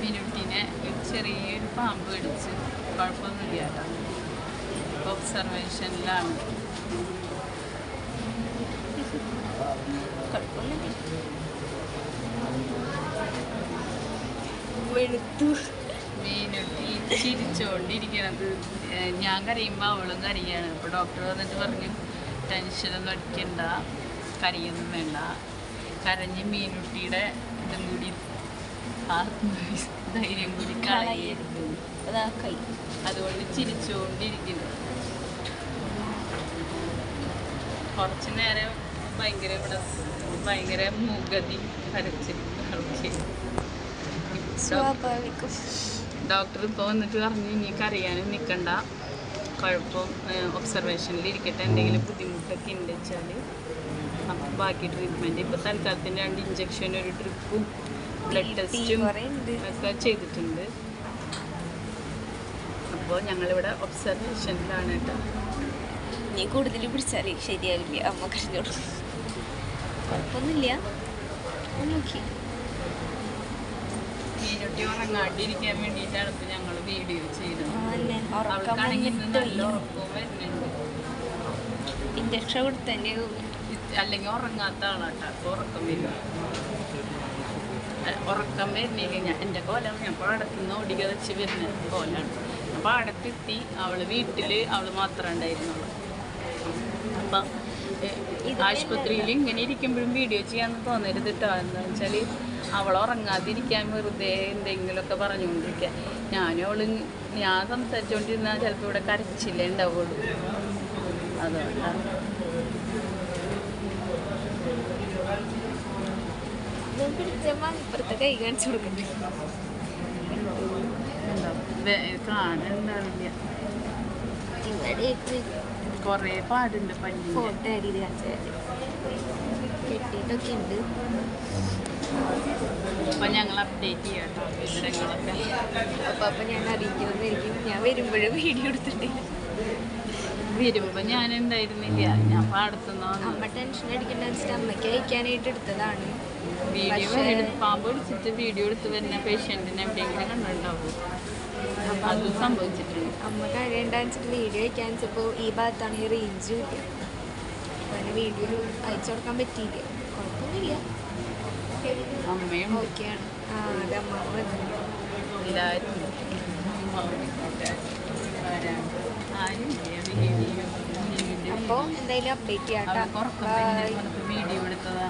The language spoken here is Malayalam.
മിനുട്ടിനെ ചെറിയൊരു പാമ്പ് കടിച്ച് കുഴപ്പമൊന്നുമില്ല ഒബ്സർവേഷനിലാണ് വെളുത്തു. മീനുട്ടി ചിരിച്ചോണ്ടിരിക്കണത് ഏഹ് ഞാൻ കരയുമ്പോൾ അവളും കരയാണ്. അപ്പോൾ ഡോക്ടർ വന്നിട്ട് പറഞ്ഞു ടെൻഷനൊന്നും അടിക്കണ്ട. കരയൊന്നും വേണ്ട. കരഞ്ഞ് മീനുട്ടിയുടെ ഇതും കൂടി ധൈര്യം കൂടി കളയരുത്. അതുകൊണ്ട് ചിരിച്ചുകൊണ്ടിരിക്കുന്നു. കുറച്ചു നേരം ഭയങ്കര ഇവിടെ ഭയങ്കര സ്വാഭാവികം. ഡോക്ടർ ഇപ്പോൾ വന്നിട്ട് പറഞ്ഞു ഇനി കരയാനും നിൽക്കണ്ട കുഴപ്പം ഒബ്സർവേഷനിൽ ഇരിക്കട്ടെ എന്തെങ്കിലും ബുദ്ധിമുട്ടൊക്കെ ഉണ്ടെച്ചാൽ നമുക്ക് ബാക്കി ട്രീറ്റ്മെന്റ് ഇപ്പോൾ തൽക്കാലത്തിന് രണ്ട് ഇഞ്ചക്ഷൻ ഒരു ട്രിപ്പും ബ്ലഡ് ടെസ്റ്റും ഒക്കെ ചെയ്തിട്ടുണ്ട്. അപ്പോൾ ഞങ്ങളിവിടെ ഒബ്സർവേഷനിലാണ് കേട്ടോ. നീ കൂടുതൽ പിടിച്ചാലേ ശരിയാവില്ല. അമ്മ കഴിഞ്ഞോളൂ കുഴപ്പമൊന്നുമില്ല. നോക്കി. മീനുട്ടി ഉറങ്ങാണ്ടിരിക്കാൻ വേണ്ടിയിട്ടാണ് ഇപ്പോൾ ഞങ്ങൾ വീഡിയോ ചെയ്തത് ആ അല്ലേ? ഉറക്കം അവൾക്കാണെങ്കിൽ നല്ല വന്നിട്ടില്ല വരുന്നുണ്ട്. ഇഞ്ചക്ഷൻ കൊടുത്തന്നെ ഇത് അല്ലെങ്കിൽ ഉറങ്ങാത്ത ആളാണ് കേട്ടോ ഉറക്കം വരും. അഹ് ഉറക്കം വരുന്നില്ല ഞാൻ എന്റെ കോലം ഞാൻ പാടത്തുനിന്ന് ഓടിക വെച്ച് വരുന്ന കോലാണ്. ഞാൻ പാടത്തെത്തി അവൾ വീട്ടിൽ അവൾ മാത്രമേ ഉണ്ടായിരുന്നുള്ളൂ. അപ്പം ആശുപത്രിയിൽ ഇങ്ങനെ ഇരിക്കുമ്പോഴും വീഡിയോ ചെയ്യാന്ന് തോന്നരുത് കേട്ടോ എന്താ വെച്ചാൽ അവൾ ഉറങ്ങാതിരിക്കാൻ വെറുതെ എന്തെങ്കിലുമൊക്കെ പറഞ്ഞുകൊണ്ടിരിക്കുക ഞാനും അവൾ ഞാൻ സംസാരിച്ചുകൊണ്ടിരുന്നാൽ ചിലപ്പോൾ ഇവിടെ കരച്ചില്ലേ ഉണ്ടാവുള്ളൂ. അതുകൊണ്ടാണ് പിടിച്ചമ്മ ഇപ്പുറത്തെ കൈ കാണിച്ചു കൊടുക്കണ്ടേ കുറേ പാടുണ്ട് പല്ലിന് ഫോട്ടോ ആഡ് ചെയ്ത് കാണിച്ചാൽ കെട്ടിയിട്ടൊക്കെ ഉണ്ട്. അപ്പൊ ഞങ്ങൾ അപ്ഡേറ്റ് ചെയ്യാം കേട്ടോ വിവരങ്ങളൊക്കെ. അപ്പൊ അപ്പൊ ഞാൻ അറിയിക്കുന്നതായിരിക്കും ഞാൻ വരുമ്പോഴും വീഡിയോ എടുത്തിട്ടുണ്ട് വരുമ്പോ ഞാൻ ഉണ്ടായിരുന്നില്ല ഞാൻ പാടത്തുനിന്ന് അമ്മ ടെൻഷൻ അടിക്കണ്ട വെച്ചിട്ട് അമ്മയ്ക്ക് അയക്കാനായിട്ട് എടുത്തതാണ്. വീഡിയോ പക്ഷേ- പാമ്പ് പിടിച്ചിട്ട് വീഡിയോ എടുത്ത് വരുന്ന പേഷ്യന്റിനെ എവിടെയെങ്കിലും കണ്ടിട്ടുണ്ടാവും? അത് സംഭവിച്ചിട്ടുണ്ട്. അമ്മ കരയണ്ടെന്ന് വെച്ചിട്ട് വീഡിയോ അയക്കാൻ വെച്ചപ്പോൾ ഈ ഭാഗത്താണ് ഈ റേഞ്ച് ഇല്ല അങ്ങനെ വീഡിയോ അയച്ചു കൊടുക്കാൻ പറ്റിയില്ല. കുഴപ്പമൊന്നുമില്ല. അമ്മയും ഓക്കെയാണ് ആ അത് അമ്മ വന്നു എല്ലാവരും. എന്തായാലും അപ്ഡേറ്റ് ചെയ്യാം കേട്ടോ. വീഡിയോ എടുത്തതാ.